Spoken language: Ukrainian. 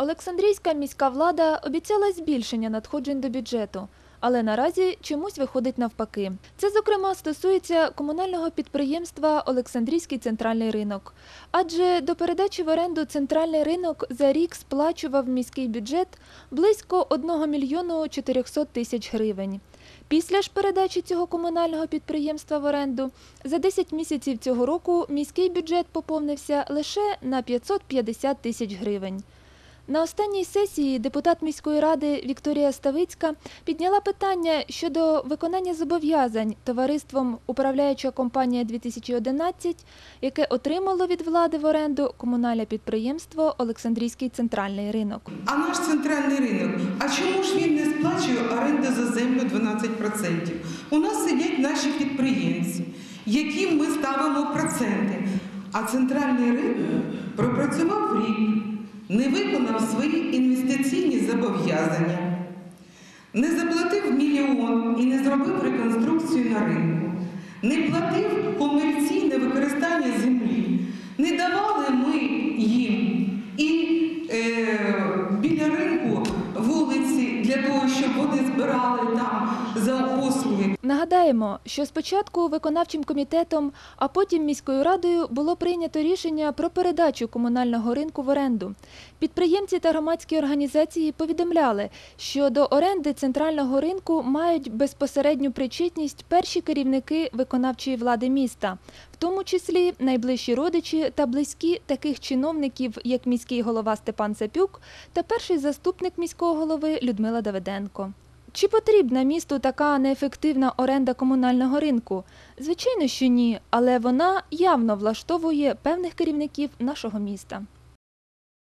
Олександрійська міська влада обіцяла збільшення надходжень до бюджету, але наразі чомусь виходить навпаки. Це, зокрема, стосується комунального підприємства Олександрійський центральний ринок. Адже до передачі в оренду центральний ринок за рік сплачував міський бюджет близько 1 мільйону 400 тисяч гривень. Після ж передачі цього комунального підприємства в оренду за 10 місяців цього року міський бюджет поповнився лише на 550 тисяч гривень. На останній сесії депутат міської ради Вікторія Ставицька підняла питання щодо виконання зобов'язань товариством Управляюча компанія 2011, яке отримало від влади в оренду комунальне підприємство Олександрійський центральний ринок. А наш центральний ринок, а чому ж він не сплачує оренду за землю 12%? У нас сидять наші підприємці, яким ми ставимо проценти. А центральний ринок пропрацював рік, не виконав свої інвестиційні зобов'язання, не заплатив мільйон і не зробив реконструкцію на ринку, не платив комерційне використання землі, за послуги. Нагадаємо, що спочатку виконавчим комітетом, а потім міською радою було прийнято рішення про передачу комунального ринку в оренду. Підприємці та громадські організації повідомляли, що до оренди центрального ринку мають безпосередню причетність перші керівники виконавчої влади міста, в тому числі найближчі родичі та близькі таких чиновників, як міський голова Степан Цапюк та перший заступник міського голови Людмила Давиденко. Чи потрібна місту така неефективна оренда комунального ринку? Звичайно, що ні, але вона явно влаштовує певних керівників нашого міста.